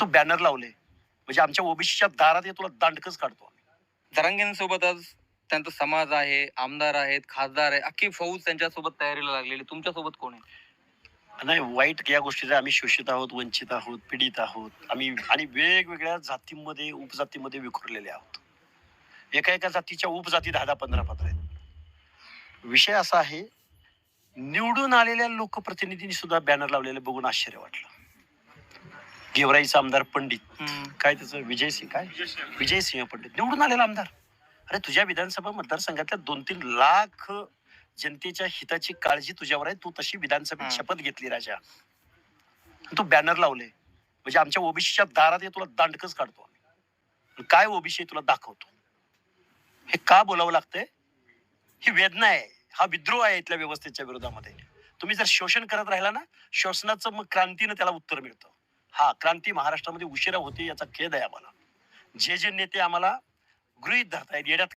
तू banner लावले. म्हणजे आमच्या ओबीसीच्या दारात ये तुला दांडकच काढतो आम्ही. जरांगेंसोबत आज त्यांचा समाज आहे आमदार आहेत खासदार आहे अख्खी फौज त्यांच्यासोबत तयारीला लागलेली. तुमच्यासोबत कोण आहे? नाही वाईट या गोष्टीचा आम्ही शोषित आहोत वंचित आहोत पीडित आहोत. आम्ही आणि वेगवेगळ्या जातींमध्ये उपजातीमध्ये विखुरलेले आहोत. एका एका जातीच्या उपजाती दहा दहा पंधरा पंधरा आहेत. विषय असा आहे निवडून आलेल्या लोकप्रतिनिधींनी सुद्धा बॅनर लावलेले बघून आश्चर्य वाटलं. गेवराईचा आमदार पंडित. काय त्याचं? विजय सिंग काय? विजय सिंह पंडित. निवडून आलेला आमदार. अरे तुझ्या विधानसभा मतदारसंघातल्या दोन तीन लाख जनतेच्या हिताची काळजी तुझ्यावर आहे. तू तशी विधानसभेत. शपथ घेतली राजा. तू बॅनर लावले. म्हणजे आमच्या ओबीसीच्या दारात तुला दांडकच काढतो आम्ही. काय ओबीसी तुला दाखवतो? हे का बोलावं लागतंय? ही वेदना आहे. हा विद्रोह आहे इथल्या व्यवस्थेच्या विरोधामध्ये. तुम्ही जर शोषण करत राहिला ना शोषणाचं मग क्रांतीनं त्याला उत्तर मिळतं. हा क्रांती महाराष्ट्रामध्ये उशिरा होते याचा खेद आहे आम्हाला. जे जे नेते आम्हाला गृहित धरतायत येड्यात